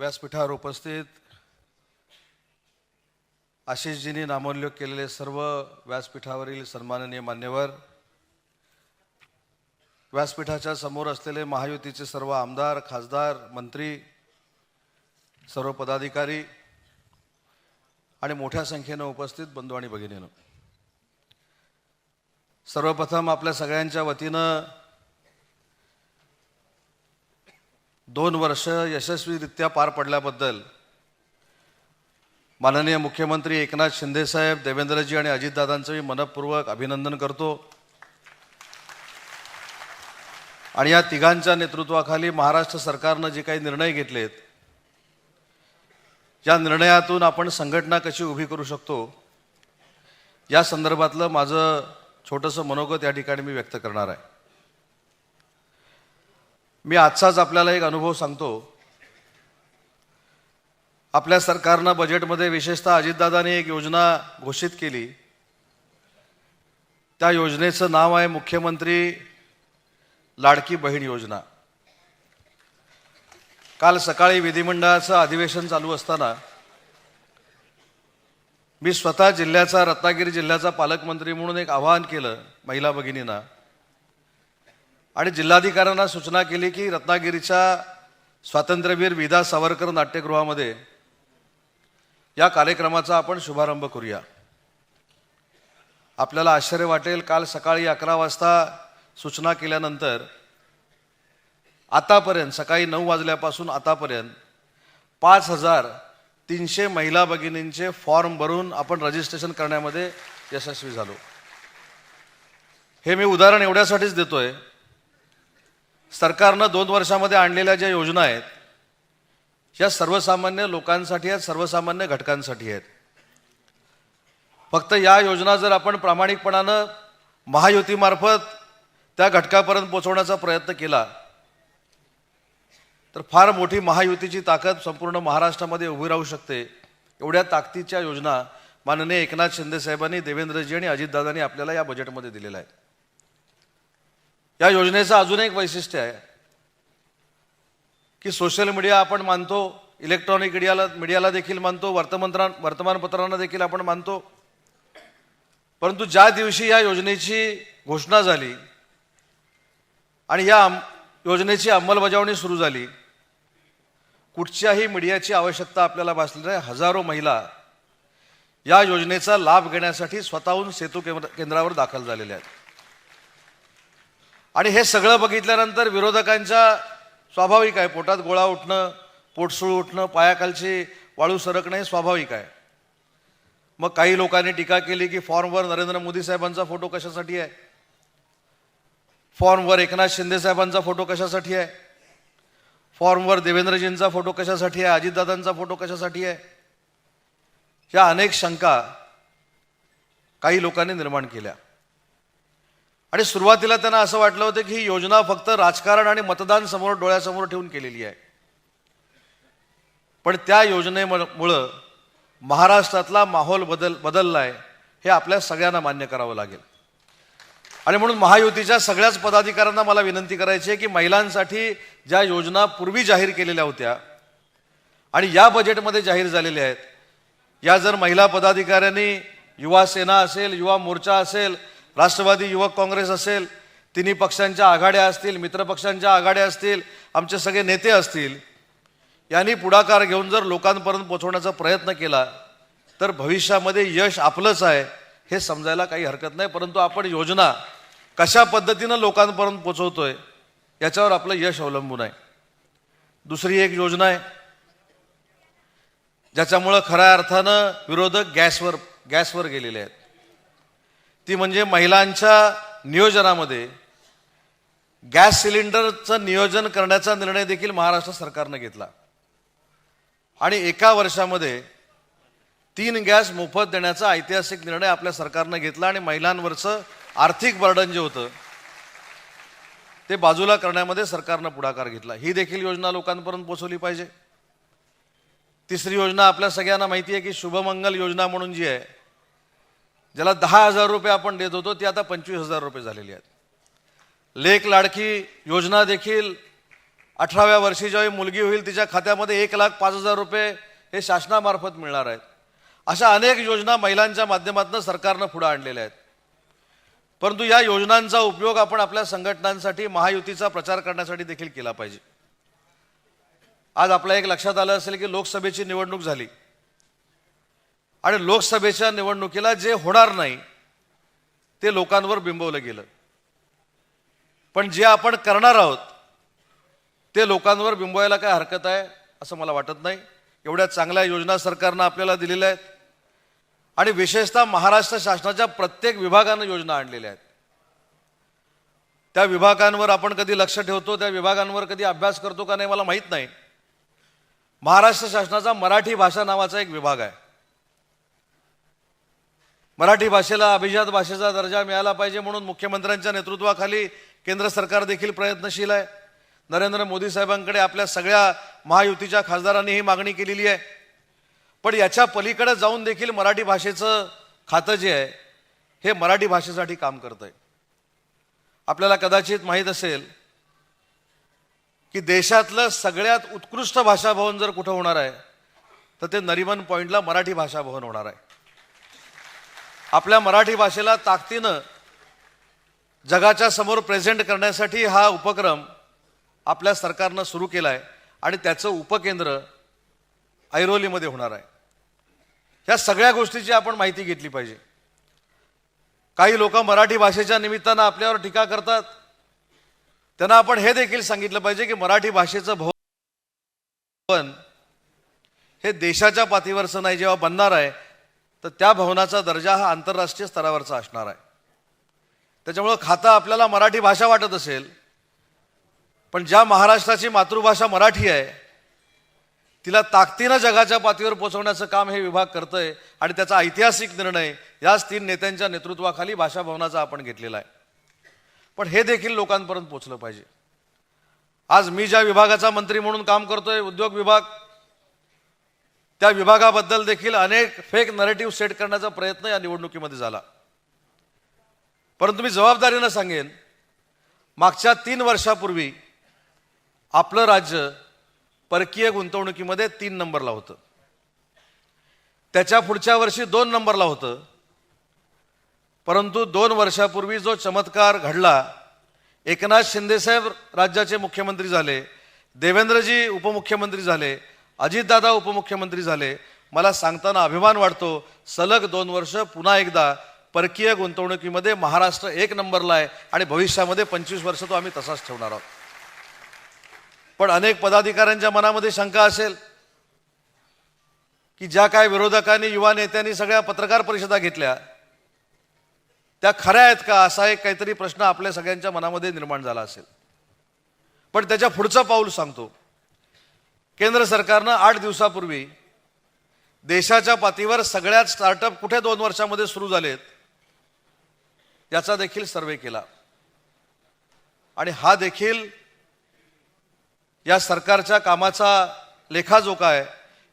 व्यासपीठावर उपस्थित आशिषजींनी नामोल्लेख केलेले सर्व व्यासपीठावरील सन्माननीय मान्यवर व्यासपीठाच्या समोर असलेले महायुतीचे सर्व आमदार खासदार मंत्री सर्व पदाधिकारी आणि मोठ्या संख्येनं उपस्थित बंधू आणि भगिनीनं. सर्वप्रथम आपल्या सगळ्यांच्या वतीनं दोन वर्ष यशस्वीरित्या पार पडल्याबद्दल माननीय मुख्यमंत्री एकनाथ शिंदेसाहेब देवेंद्रजी आणि अजितदादांचं मी मनपूर्वक अभिनंदन करतो. आणि या तिघांच्या नेतृत्वाखाली महाराष्ट्र सरकारनं जे काही निर्णय घेतलेत या निर्णयातून आपण संघटना कशी उभी करू शकतो या संदर्भातलं माझं छोटंसं मनोगत या ठिकाणी मी व्यक्त करणार आहे. मी आजचाच आपल्याला एक अनुभव सांगतो. आपल्या सरकारनं बजेटमध्ये विशेषतः अजितदादांनी एक योजना घोषित केली. त्या योजनेचं नाव आहे मुख्यमंत्री लाडकी बहीण योजना. काल सकाळी विधिमंडळाचं अधिवेशन चालू असताना मी स्वतः जिल्ह्याचा रत्नागिरी जिल्ह्याचा पालकमंत्री म्हणून एक आवाहन केलं महिला भगिनींना. आणि जिल्हाधिकाऱ्यांना सूचना केली की रत्नागिरीच्या स्वातंत्र्यवीर विदा सावरकर नाट्यगृहामध्ये या कार्यक्रमाचा आपण शुभारंभ करूया. आपल्याला आश्चर्य वाटेल काल सकाळी अकरा वाजता सूचना केल्यानंतर आतापर्यंत सकाळी नऊ वाजल्यापासून आतापर्यंत पाच हजार तीनशे महिला भगिनींचे फॉर्म भरून आपण रजिस्ट्रेशन करण्यामध्ये यशस्वी झालो. हे मी उदाहरण एवढ्यासाठीच देतोय सरकारनं दोन वर्षामध्ये आणलेल्या ज्या योजना आहेत या सर्वसामान्य लोकांसाठी आहेत सर्वसामान्य घटकांसाठी आहेत. फक्त या योजना जर आपण प्रामाणिकपणानं महायुतीमार्फत त्या घटकापर्यंत पोहोचवण्याचा प्रयत्न केला तर फार मोठी महायुतीची ताकद संपूर्ण महाराष्ट्रामध्ये उभी राहू शकते एवढ्या ताकदीच्या योजना माननीय एकनाथ शिंदे साहेबांनी देवेंद्रजी आणि अजितदादांनी आपल्याला या बजेटमध्ये दिलेल्या आहेत. या योजनेचं अजून एक वैशिष्ट्य आहे की सोशल मीडिया आपण मानतो इलेक्ट्रॉनिक मीडियाला मीडियाला देखील मानतो वर्तमानपत्रा वर्तमानपत्रांना देखील आपण मानतो. परंतु ज्या दिवशी या योजनेची घोषणा झाली आणि या योजनेची अंमलबजावणी सुरू झाली कुठच्याही मीडियाची आवश्यकता आपल्याला भासली नाही. हजारो महिला या योजनेचा लाभ घेण्यासाठी स्वतःहून सेतू केंद्र केंद्रावर दाखल झालेल्या आहेत. आणि हे सगळं बघितल्यानंतर विरोधकांच्या स्वाभाविक आहे. पोटात गोळा उठणं पोटसूळ उठणं पायाखालची वाळू सरकणं हे स्वाभाविक आहे. मग काही लोकांनी टीका केली की फॉर्मवर नरेंद्र मोदी साहेबांचा फोटो कशासाठी आहे? फॉर्मवर एकनाथ शिंदे साहेबांचा फोटो कशासाठी आहे? फॉर्मवर देवेंद्रजींचा फोटो कशासाठी आहे? अजितदादांचा फोटो कशासाठी आहे? या अनेक शंका काही लोकांनी निर्माण केल्या. आणि सुरुवातीला त्यांना असं वाटलं होतं की ही योजना फक्त राजकारण आणि मतदान समोर डोळ्यासमोर ठेवून केलेली आहे. पण त्या योजनेमुळं महाराष्ट्रातला माहोल बदल बदलला आहे हे आपल्या सगळ्यांना मान्य करावं लागेल. आणि म्हणून महायुतीच्या सगळ्याच पदाधिकाऱ्यांना मला विनंती करायची आहे की महिलांसाठी ज्या योजना पूर्वी जाहीर केलेल्या होत्या आणि या बजेटमध्ये जाहीर झालेल्या आहेत या जर महिला पदाधिकाऱ्यांनी युवा सेना असेल युवा मोर्चा असेल राष्ट्रवादी युवक काँग्रेस असेल तिन्ही पक्षांच्या आघाड्या असतील मित्रपक्षांच्या आघाड्या असतील आमचे सगळे नेते असतील यांनी पुढाकार घेऊन जर लोकांपर्यंत पोहोचवण्याचा प्रयत्न केला तर भविष्यामध्ये यश आपलंच आहे हे समजायला काही हरकत नाही. परंतु आपण योजना कशा पद्धतीनं लोकांपर्यंत पोचवतोय याच्यावर आपलं यश अवलंबून आहे. दुसरी एक योजना आहे ज्याच्यामुळं खऱ्या अर्थानं विरोधक गॅसवर गॅसवर गेलेले आहेत. ती म्हणजे महिलांच्या नियोजनामध्ये गॅस सिलेंडरचं नियोजन करण्याचा निर्णय देखील महाराष्ट्र सरकारनं घेतला. आणि एका वर्षामध्ये तीन गॅस मोफत देण्याचा ऐतिहासिक निर्णय आपल्या सरकारनं घेतला आणि महिलांवरचं आर्थिक बर्डन जे होतं ते बाजूला करण्यामध्ये सरकारनं पुढाकार घेतला. ही देखील योजना लोकांपर्यंत पोहोचवली पाहिजे. तिसरी योजना आपल्या सगळ्यांना माहिती आहे की शुभमंगल योजना म्हणून जी आहे ज्याला दहा हजार रुपये आपण देत होतो ती आता पंचवीस हजार रुपये झालेली आहेत. लेख लाडकी योजना देखील अठराव्या वर्षी ज्यावेळी मुलगी होईल तिच्या खात्यामध्ये एक लाख पाच हजार रुपये हे शासनामार्फत मिळणार आहेत. अशा अनेक योजना महिलांच्या माध्यमातून सरकारनं पुढे आणलेल्या आहेत. परंतु या योजनांचा उपयोग आपण आपल्या संघटनांसाठी महायुतीचा प्रचार करण्यासाठी देखील केला पाहिजे. आज आपल्या एक लक्षात आलं असेल की लोकसभेची निवडणूक झाली. आणि लोकसभेच्या निवडणुकीला जे होणार नाही ते लोकांवर बिंबवलं गेलं. पण जे आपण करणार आहोत ते लोकांवर बिंबवायला काय हरकत आहे असं मला वाटत नाही. एवढ्या चांगल्या योजना सरकारनं आपल्याला दिलेल्या आहेत. आणि विशेषतः महाराष्ट्र शासनाच्या प्रत्येक विभागानं योजना आणलेल्या आहेत. त्या विभागांवर आपण कधी लक्ष ठेवतो त्या विभागांवर कधी अभ्यास करतो का नाही मला माहीत नाही. महाराष्ट्र शासनाचा मराठी भाषा नावाचा एक विभाग आहे. मराठी भाषेला अभिजात भाषेचा दर्जा मिळाला पाहिजे म्हणून मुख्यमंत्र्यांच्या नेतृत्वाखाली केंद्र सरकार देखील प्रयत्नशील आहे. नरेंद्र मोदी साहेबांकडे आपल्या सगळ्या महायुतीच्या खासदारांनी ही मागणी केलेली आहे. पण याच्या पलीकडे जाऊन देखील मराठी भाषेचं खातं जे आहे हे मराठी भाषेसाठी काम करत आहे आपल्याला कदाचित माहीत असेल की देशातलं सगळ्यात उत्कृष्ट भाषा भवन जर कुठं होणार आहे तर ते नरिमन पॉईंटला मराठी भाषा भवन होणार आहे. आपल्या मराठी भाषेला ताकदीनं जगाच्या समोर प्रेझेंट करण्यासाठी हा उपक्रम आपल्या सरकारनं सुरू केला आहे आणि त्याचं उपकेंद्र ऐरोलीमध्ये होणार आहे. ह्या सगळ्या गोष्टीची आपण माहिती घेतली पाहिजे. काही लोक मराठी भाषेच्या निमित्तानं आपल्यावर टीका करतात. त्यांना आपण हे देखील सांगितलं पाहिजे की मराठी भाषेचं भवन हे देशाच्या पातळीवरचं नाही जेव्हा बनणार आहे तर त्या भवनाचा दर्जा हा आंतरराष्ट्रीय स्तरावरचा असणार आहे. त्याच्यामुळं खातं आपल्याला मराठी भाषा वाटत असेल पण ज्या महाराष्ट्राची मातृभाषा मराठी आहे तिला ताकदीनं जगाच्या पातळीवर पोहोचवण्याचं काम हे विभाग करतंय आणि त्याचा ऐतिहासिक निर्णय याच तीन नेत्यांच्या नेतृत्वाखाली भाषा भवनाचा आपण घेतलेला आहे. पण हे देखील लोकांपर्यंत पोचलं पाहिजे. आज मी ज्या विभागाचा मंत्री म्हणून काम करतोय उद्योग विभाग त्या विभागाबद्दल देखील अनेक फेक नरेटिव्ह सेट करण्याचा प्रयत्न या निवडणुकीमध्ये झाला. परंतु मी जबाबदारीनं सांगेन मागच्या तीन वर्षापूर्वी आपलं राज्य परकीय गुंतवणुकीमध्ये तीन नंबरला होतं. त्याच्या पुढच्या वर्षी दोन नंबरला होतं. परंतु दोन वर्षापूर्वी जो चमत्कार घडला एकनाथ शिंदेसाहेब राज्याचे मुख्यमंत्री झाले देवेंद्रजी उपमुख्यमंत्री झाले अजितदादा उपमुख्यमंत्री झाले. मला सांगताना अभिमान वाटतो. सलग दोन वर्ष पुन्हा एकदा परकीय गुंतवणुकीमध्ये महाराष्ट्र एक नंबरला आहे आणि भविष्यामध्ये पंचवीस वर्ष तो आम्ही तसाच ठेवणार आहोत. पण अनेक पदाधिकाऱ्यांच्या मनामध्ये शंका असेल की ज्या काय विरोधकांनी युवा नेत्यांनी सगळ्या पत्रकार परिषदा घेतल्या त्या खऱ्या आहेत का? असा एक काहीतरी प्रश्न आपल्या सगळ्यांच्या मनामध्ये निर्माण झाला असेल. पण त्याच्या पुढचं पाऊल सांगतो. केंद्र सरकारनं आठ दिवसापूर्वी देशाच्या पातळीवर सगळ्यात स्टार्टअप कुठे दोन वर्षामध्ये सुरू झालेत याचा देखील सर्वे केला. आणि हा देखील या सरकारच्या कामाचा लेखाजोखा आहे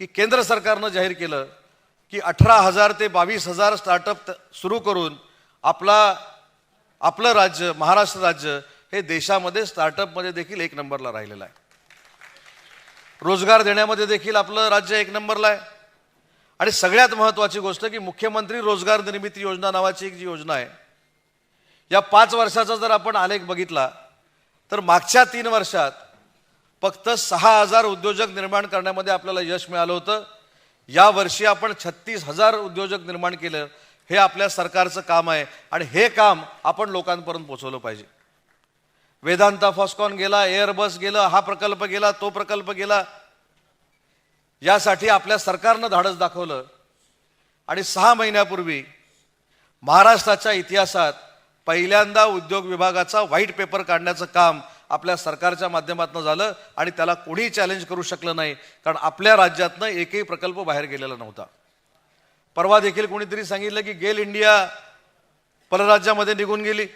की केंद्र सरकारनं जाहीर केलं की अठरा हजार ते बावीस हजार स्टार्टअप सुरू करून आपला आपलं राज्य महाराष्ट्र राज्य हे देशामध्ये स्टार्टअपमध्ये देखील एक नंबरला राहिलेलं आहे. रोजगार देण्यामध्ये देखील आपलं राज्य एक नंबरला आहे. आणि सगळ्यात महत्त्वाची गोष्ट की मुख्यमंत्री रोजगार निर्मिती योजना नावाची एक जी योजना आहे. या पाच वर्षाचा जर आपण आलेख बघितला तर मागच्या तीन वर्षात फक्त सहा हजार उद्योजक निर्माण करण्यामध्ये आपल्याला यश मिळालं होतं. या वर्षी आपण छत्तीस हजार उद्योजक निर्माण केलं हे आपल्या सरकारचं काम आहे. आणि हे काम आपण लोकांपर्यंत पोचवलं पाहिजे. वेदांता फॉस्कॉन गेला एअरबस गेलं हा प्रकल्प गेला तो प्रकल्प गेला. यासाठी आपल्या सरकारनं धाडस दाखवलं. आणि सहा महिन्यापूर्वी महाराष्ट्राच्या इतिहासात पहिल्यांदा उद्योग विभागाचा व्हाईट पेपर काढण्याचं काम आपल्या सरकारच्या माध्यमातून झालं आणि त्याला कोणीही चॅलेंज करू शकलं नाही कारण आपल्या राज्यातनं एकही प्रकल्प बाहेर गेलेला नव्हता. परवा देखील कोणीतरी सांगितलं की गेल इंडिया परराज्यामध्ये निघून गेली.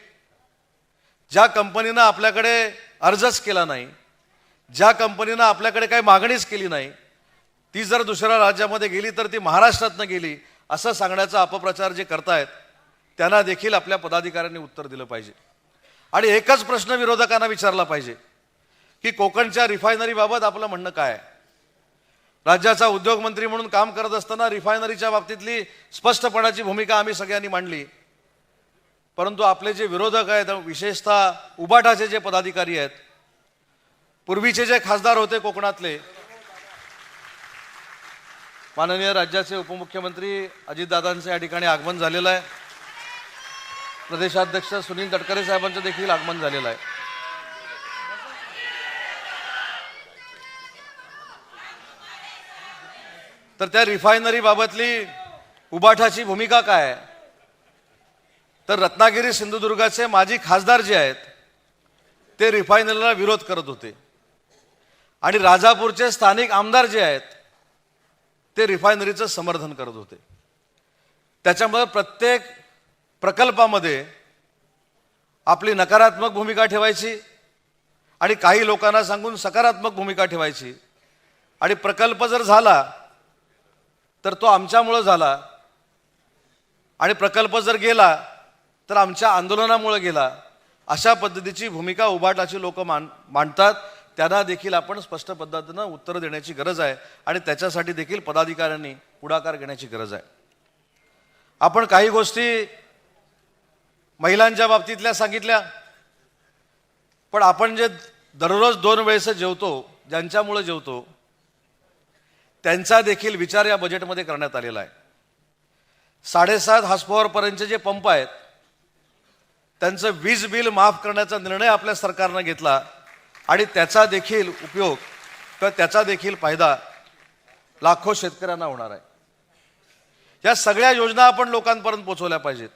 ज्या कंपनीनं आपल्याकडे अर्जच केला नाही ज्या कंपनीनं आपल्याकडे काही मागणीच केली नाही ती जर दुसऱ्या राज्यामध्ये गेली तर ती महाराष्ट्रातनं गेली असं सांगण्याचा अपप्रचार जे करतायत त्यांना देखील आपल्या पदाधिकाऱ्यांनी उत्तर दिलं पाहिजे. आणि एकच प्रश्न विरोधकांना विचारला पाहिजे की कोकणच्या रिफायनरीबाबत आपलं म्हणणं काय आहे? राज्याचा उद्योगमंत्री म्हणून काम करत असताना रिफायनरीच्या बाबतीतली स्पष्टपणाची भूमिका आम्ही सगळ्यांनी मांडली. परंतु आपले जे विरोधक आहेत विशेषतः उबाटाचे जे पदाधिकारी आहेत पूर्वीचे जे खासदार होते कोकणातले माननीय राज्याचे उपमुख्यमंत्री अजितदादांचं या ठिकाणी आगमन झालेलं आहे. प्रदेशाध्यक्ष सुनील तटकरे साहेबांचं देखील आगमन झालेलं आहे. तर त्या रिफायनरीबाबतली उबाठाची भूमिका काय आहे? तर रत्नागिरी सिंधुदुर्गाचे माजी खासदार जे आहेत ते रिफायनरीला विरोध करत होते. आणि राजापूरचे स्थानिक आमदार जे आहेत ते रिफायनरीचं समर्थन करत होते. त्याच्यामुळे प्रत्येक प्रकल्पामध्ये आपली नकारात्मक भूमिका ठेवायची आणि काही लोकांना सांगून सकारात्मक भूमिका ठेवायची. आणि प्रकल्प जर झाला तर तो आमच्यामुळं झाला. आणि प्रकल्प जर गेला तर आमच्या आंदोलनामुळे गेला. अशा पद्धतीची भूमिका उभाटाची लोक मान मांडतात. त्यांना देखील आपण स्पष्ट पद्धतीनं उत्तर देण्याची गरज आहे आणि त्याच्यासाठी देखील पदाधिकाऱ्यांनी पुढाकार घेण्याची गरज आहे. आपण काही गोष्टी महिलांच्या बाबतीतल्या सांगितल्या. पण आपण जे दररोज दोन वेळेस जेवतो ज्यांच्यामुळे जेवतो त्यांचा देखील विचार या बजेटमध्ये करण्यात आलेला आहे. साडेसात हॉर्सपॉवरपर्यंतचे जे पंप आहेत त्यांचं वीज बिल माफ करण्याचा निर्णय आपल्या सरकारनं घेतला आणि त्याचा देखील उपयोग किंवा त्याचा देखील फायदा लाखो शेतकऱ्यांना होणार आहे. या सगळ्या योजना आपण लोकांपर्यंत पोहोचवल्या पाहिजेत.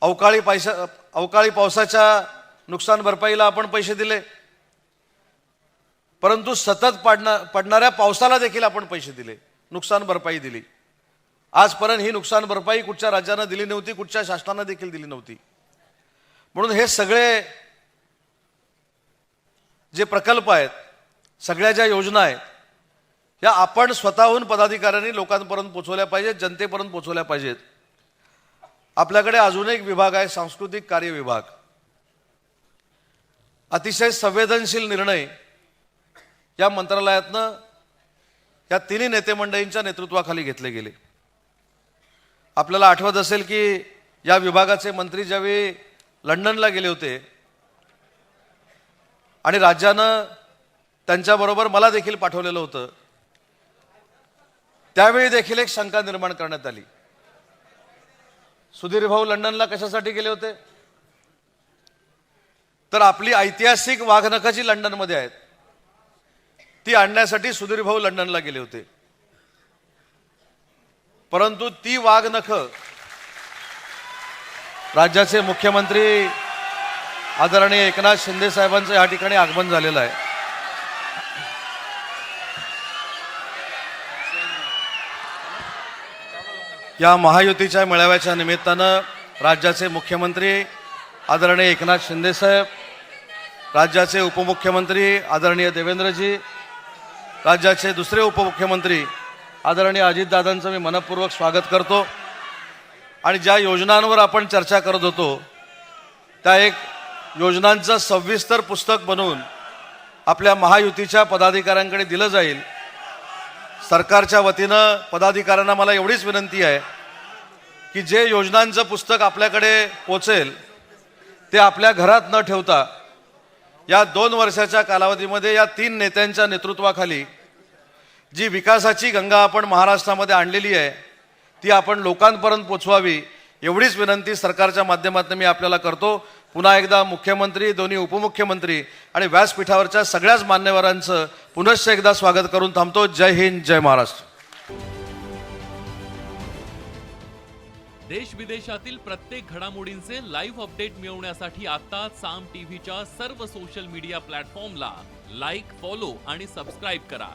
अवकाळी पैसा अवकाळी पावसाच्या नुकसान भरपाईला आपण पैसे दिले. परंतु सतत पडणा पडणाऱ्या पावसाला देखील आपण पैसे दिले नुकसान भरपाई दिली. आजपर्यंत ही नुकसान भरपाई कुठच्या राज्यानं दिली नव्हती कुठच्या शासनानं देखील दिली नव्हती. म्हणून हे सगळे जे प्रकल्प आहेत सगळ्या ज्या योजना आहेत या आपण स्वतःहून पदाधिकाऱ्यांनी लोकांपर्यंत पोचवल्या पाहिजेत जनतेपर्यंत पोचवल्या पाहिजेत. आपल्याकडे अजून एक विभाग आहे सांस्कृतिक कार्य विभाग. अतिशय संवेदनशील निर्णय या मंत्रालयातनं या तिन्ही नेते मंडळींच्या नेतृत्वाखाली घेतले गेले. आपल्याला आठवत असेल की या विभागाचे मंत्री ज्यावेळी लंडनला गेले होते आणि राज्यानं त्यांच्याबरोबर मला देखील पाठवलेलं होतं त्यावेळी देखील एक शंका निर्माण करण्यात आली. सुधीर भाऊ लंडनला कशासाठी गेले होते? तर आपली ऐतिहासिक वाघनखं जी लंडनमध्ये आहेत. ती आणण्यासाठी सुधीर भाऊ लंडनला गेले होते. परंतु ती वाघ नख राज्याचे मुख्यमंत्री आदरणीय एकनाथ शिंदे साहेबांचं या ठिकाणी आगमन झालेलं आहे. या महायुतीच्या मेळाव्याच्या निमित्तानं राज्याचे मुख्यमंत्री आदरणीय एकनाथ शिंदेसाहेब राज्याचे उपमुख्यमंत्री आदरणीय देवेंद्रजी राज्याचे दुसरे उपमुख्यमंत्री आदरणीय अजितदादांचं मी मनपूर्वक स्वागत करतो. आणि ज्या योजनांवर आपण चर्चा करत होतो त्या एक योजनांचं सविस्तर पुस्तक बनवून आपल्या महायुतीच्या पदाधिकाऱ्यांकडे दिलं जाईल. सरकारच्या वतीनं पदाधिकाऱ्यांना मला एवढीच विनंती आहे की जे योजनांचं पुस्तक आपल्याकडे पोचेल ते आपल्या घरात न ठेवता या दोन वर्षाच्या कालावधीमध्ये या तीन नेत्यांच्या नेतृत्वाखाली जी विकासाची गंगा आपण महाराष्ट्रामध्ये आणलेली आहे ती आपण लोकांपर्यंत पोचवावी एवढीच विनंती सरकारच्या माध्यमातून मी आपल्याला करतो. पुन्हा एकदा मुख्यमंत्री दोन्ही उपमुख्यमंत्री आणि व्यासपीठावरच्या सगळ्याच मान्यवरांचं पुनश्च एकदा स्वागत करून थांबतो. जय हिंद जय महाराष्ट्र. देश विदेशातील प्रत्येक घडामोडींचे लाईव्ह अपडेट मिळवण्यासाठी आता साम टीव्हीच्या सर्व सोशल मीडिया प्लॅटफॉर्मला लाईक फॉलो आणि सबस्क्राईब करा.